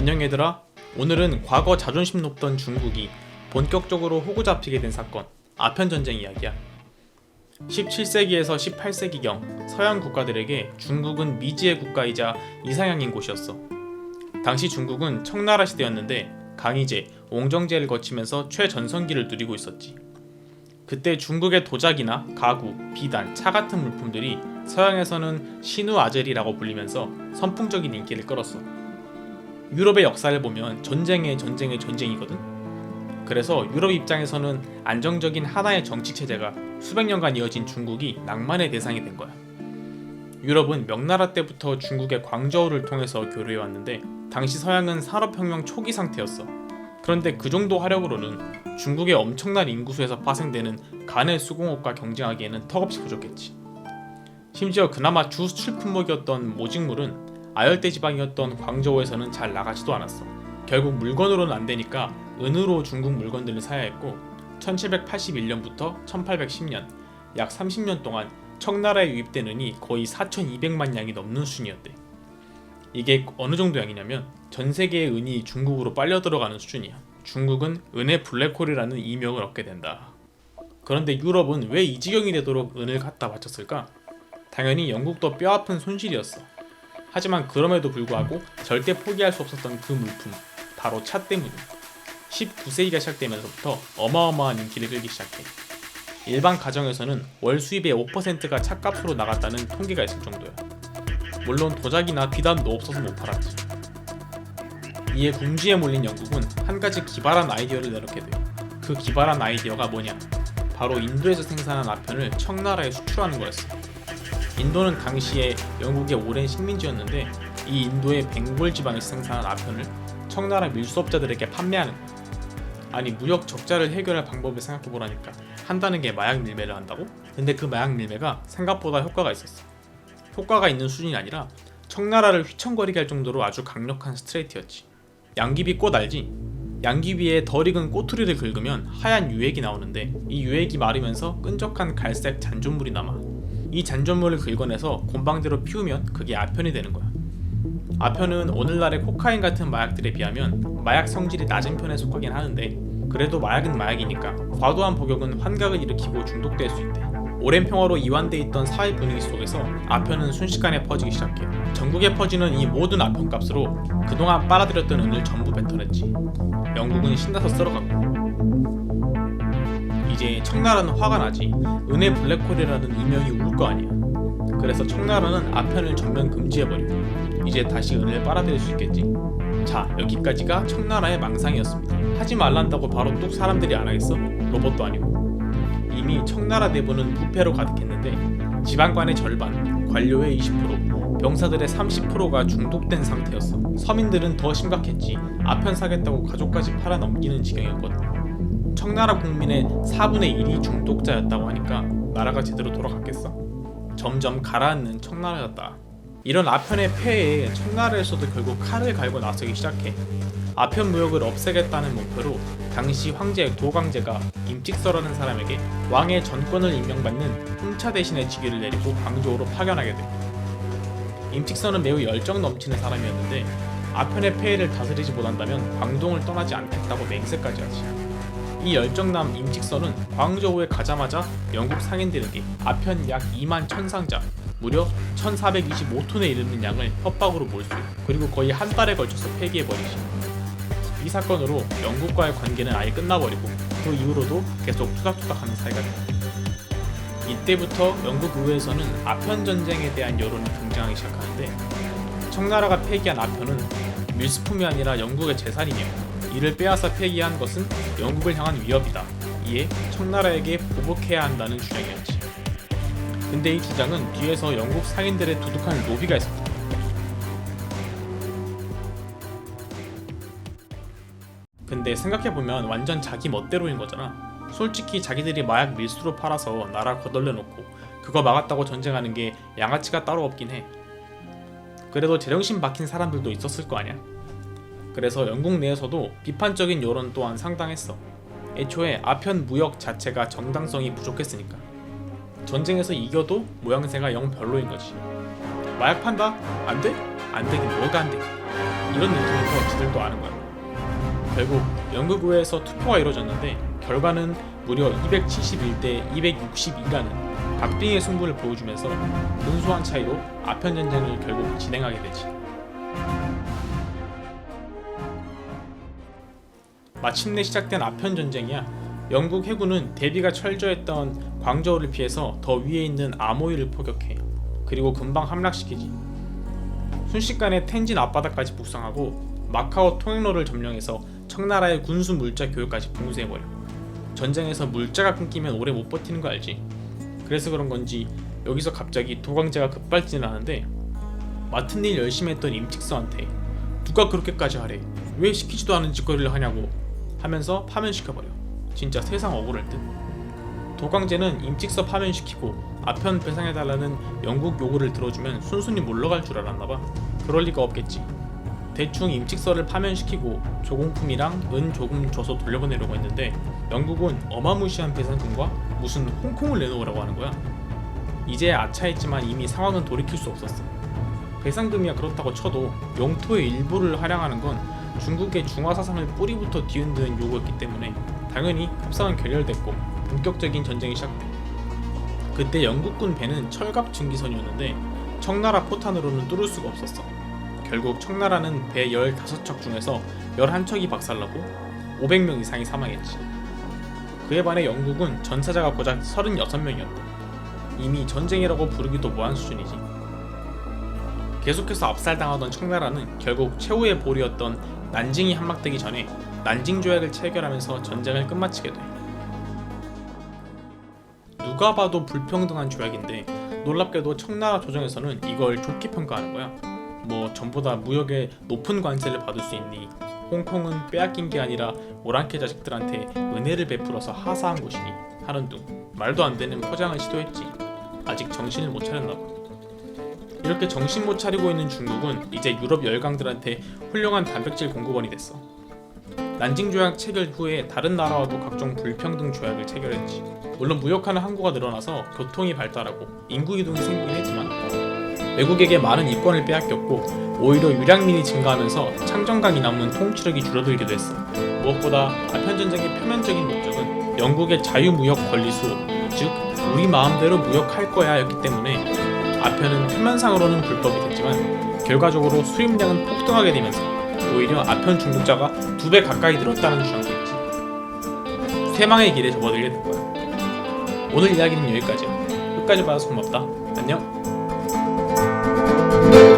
안녕 얘들아. 오늘은 과거 자존심 높던 중국이 본격적으로 호구 잡히게 된 사건 아편 전쟁 이야기야. 17세기에서 18세기경 서양 국가들에게 중국은 미지의 국가이자 이상향인 곳이었어. 당시 중국은 청나라 시대였는데 강희제, 옹정제를 거치면서 최전성기를 누리고 있었지. 그때 중국의 도자기나 가구, 비단, 차 같은 물품들이 서양에서는 신우 아젤이라고 불리면서 선풍적인 인기를 끌었어. 유럽의 역사를 보면 전쟁의 전쟁의 전쟁이거든. 그래서 유럽 입장에서는 안정적인 하나의 정치 체제가 수백 년간 이어진 중국이 낭만의 대상이 된 거야. 유럽은 명나라 때부터 중국의 광저우를 통해서 교류해 왔는데 당시 서양은 산업혁명 초기 상태였어. 그런데 그 정도 화력으로는 중국의 엄청난 인구수에서 파생되는 간의 수공업과 경쟁하기에는 턱없이 부족했지. 심지어 그나마 주 수출 품목이었던 모직물은 아열대 지방이었던 광저우에서는 잘 나가지도 않았어. 결국 물건으로는 안 되니까 은으로 중국 물건들을 사야 했고 1781년부터 1810년 약 30년 동안 청나라에 유입된 은이 거의 4,200만 양이 넘는 수준이었대. 이게 어느 정도 양이냐면 전 세계의 은이 중국으로 빨려 들어가는 수준이야. 중국은 은의 블랙홀이라는 이명을 얻게 된다. 그런데 유럽은 왜 이 지경이 되도록 은을 갖다 바쳤을까? 당연히 영국도 뼈아픈 손실이었어. 하지만 그럼에도 불구하고 절대 포기할 수 없었던 그 물품 바로 차 때문이야. 19세기가 시작되면서부터 어마어마한 인기를 끌기 시작해. 일반 가정에서는 월 수입의 5%가 차값으로 나갔다는 통계가 있을 정도야. 물론 도자기나 비단도 없어서 못 팔았지. 이에 궁지에 몰린 영국은 한 가지 기발한 아이디어를 내놓게 돼요. 그 기발한 아이디어가 뭐냐? 바로 인도에서 생산한 아편을 청나라에 수출하는 거였어. 인도는 당시에 영국의 오랜 식민지였는데 이 인도의 벵골 지방에서 생산한 아편을 청나라 밀수업자들에게 판매하는. 아니 무역 적자를 해결할 방법을 생각해 보라니까 한다는 게 마약 밀매를 한다고? 근데 그 마약 밀매가 생각보다 효과가 있었어. 효과가 있는 수준이 아니라 청나라를 휘청거리게 할 정도로 아주 강력한 스트레이트였지. 양귀비 꽃 알지? 양귀비에 덜 익은 꼬투리를 긁으면 하얀 유액이 나오는데 이 유액이 마르면서 끈적한 갈색 잔존물이 남아. 이 잔존물을 긁어내서 곤방대로 피우면 그게 아편이 되는 거야. 아편은 오늘날의 코카인 같은 마약들에 비하면 마약 성질이 낮은 편에 속하긴 하는데 그래도 마약은 마약이니까 과도한 복용은 환각을 일으키고 중독될 수 있대. 오랜 평화로 이완돼 있던 사회 분위기 속에서 아편은 순식간에 퍼지기 시작해. 전국에 퍼지는 이 모든 아편 값으로 그동안 빨아들였던 은을 전부 뱉어냈지. 영국은 신나서 쓸어가고. 이제 청나라는 화가 나지. 은의 블랙홀이라는 이명이 울 거 아니야. 그래서 청나라는 아편을 전면 금지해버리고 이제 다시 은을 빨아들일 수 있겠지. 자 여기까지가 청나라의 망상이었습니다. 하지 말란다고 바로 뚝 사람들이 안 하겠어? 로봇도 아니고. 이미 청나라 내부는 부패로 가득했는데 지방관의 절반, 관료의 20%, 병사들의 30%가 중독된 상태였어. 서민들은 더 심각했지. 아편 사겠다고 가족까지 팔아 넘기는 지경이었거든. 청나라 국민의 4분의 1이 중독자였다고 하니까 나라가 제대로 돌아갔겠어? 점점 가라앉는 청나라였다. 이런 아편의 폐해에 청나라에서도 결국 칼을 갈고 나서기 시작해. 아편 무역을 없애겠다는 목표로 당시 황제 도강제가 임직서라는 사람에게 왕의 전권을 임명받는 훈차 대신의 직위를 내리고 광저우로 파견하게 돼. 임직서는 매우 열정 넘치는 사람이었는데 아편의 폐해를 다스리지 못한다면 광동을 떠나지 않겠다고 맹세까지 하지. 이 열정남 임직서는 광저우에 가자마자 영국 상인들에게 아편 약 2만 천상자, 무려 1425톤에 이르는 양을 협박으로 몰수, 그리고 거의 한 달에 걸쳐서 폐기해버리지. 이 사건으로 영국과의 관계는 아예 끝나버리고 그 이후로도 계속 투닥투닥하는 사이가 됩니다. 이때부터 영국 의회에서는 아편 전쟁에 대한 여론이 등장하기 시작하는데 청나라가 폐기한 아편은 밀수품이 아니라 영국의 재산이며 이를 빼앗아 폐기한 것은 영국을 향한 위협이다. 이에 청나라에게 보복해야 한다는 주장이었지. 근데 이 주장은 뒤에서 영국 상인들의 두둑한 로비가 있었다. 근데 생각해보면 완전 자기 멋대로인 거잖아. 솔직히 자기들이 마약 밀수로 팔아서 나라 거덜내 놓고 그거 막았다고 전쟁하는 게 양아치가 따로 없긴 해. 그래도 제정신 박힌 사람들도 있었을 거 아니야. 그래서 영국 내에서도 비판적인 여론 또한 상당했어. 애초에 아편 무역 자체가 정당성이 부족했으니까. 전쟁에서 이겨도 모양새가 영 별로인 거지. 마약 판다? 안 돼? 안 되긴 뭐가 안 되긴 이런 느낌에서 지들도 아는 거야. 결국 영국 의회에서 투표가 이루어졌는데 결과는 무려 271대 262라는 박빙의 승부를 보여주면서 근소한 차이로 아편 전쟁을 결국 진행하게 되지. 마침내 시작된 아편 전쟁이야. 영국 해군은 대비가 철저했던 광저우를 피해서 더 위에 있는 아모이를 포격해. 그리고 금방 함락시키지. 순식간에 텐진 앞바다까지 북상하고 마카오 통행로를 점령해서 청나라의 군수 물자 교육까지 봉쇄해버려. 전쟁에서 물자가 끊기면 오래 못 버티는 거 알지? 그래서 그런 건지 여기서 갑자기 도광제가 급발진하는데 맡은 일 열심히 했던 임칙서한테 누가 그렇게까지 하래? 왜 시키지도 않은 짓거리를 하냐고 하면서 파면시켜버려. 진짜 세상 억울할 듯. 도광제는 임칙서 파면시키고 아편 배상해달라는 영국 요구를 들어주면 순순히 물러갈 줄 알았나봐. 그럴 리가 없겠지. 대충 임칙서를 파면시키고 조공품이랑 은 조금 줘서 돌려보내려고 했는데 영국은 어마무시한 배상금과 무슨 홍콩을 내놓으라고 하는 거야. 이제 아차했지만 이미 상황은 돌이킬 수 없었어. 배상금이야 그렇다고 쳐도 영토의 일부를 활용하는 건 중국의 중화 사상을 뿌리부터 뒤흔드는 요구였기 때문에 당연히 협상은 결렬됐고 본격적인 전쟁이 시작돼. 그때 영국군 배는 철갑 증기선이었는데 청나라 포탄으로는 뚫을 수가 없었어. 결국 청나라는 배 15척 중에서 11척이 박살나고 500명 이상이 사망했지. 그에 반해 영국은 전사자가 고작 36명이었다. 이미 전쟁이라고 부르기도 뭐한 수준이지. 계속해서 압살당하던 청나라는 결국 최후의 볼이었던 난징이 함락되기 전에 난징 조약을 체결하면서 전쟁을 끝마치게 돼. 누가 봐도 불평등한 조약인데 놀랍게도 청나라 조정에서는 이걸 좋게 평가하는 거야. 뭐 전보다 무역에 높은 관세를 받을 수 있니? 홍콩은 빼앗긴 게 아니라 오랑캐 자식들한테 은혜를 베풀어서 하사한 곳이니 하는 둥 말도 안 되는 포장을 시도했지. 아직 정신을 못 차렸나 봐. 이렇게 정신 못 차리고 있는 중국은 이제 유럽 열강들한테 훌륭한 단백질 공급원이 됐어. 난징 조약 체결 후에 다른 나라와도 각종 불평등 조약을 체결했지. 물론 무역하는 항구가 늘어나서 교통이 발달하고 인구 이동이 생기긴 했지만 외국에게 많은 이권을 빼앗겼고 오히려 유량민이 증가하면서 창정강이 남는 통치력이 줄어들기도 했어. 무엇보다 아편 전쟁의 표면적인 목적은 영국의 자유무역 권리 수호, 즉 우리 마음대로 무역할 거야였기 때문에 아편은 표면상으로는 불법이 됐지만 결과적으로 수입량은 폭등하게 되면서 오히려 아편 중독자가 두 배 가까이 늘었다는 주장도 있지. 쇠망의 길에 접어들게 된 거야. 오늘 이야기는 여기까지야. 끝까지 봐서 고맙다. 안녕.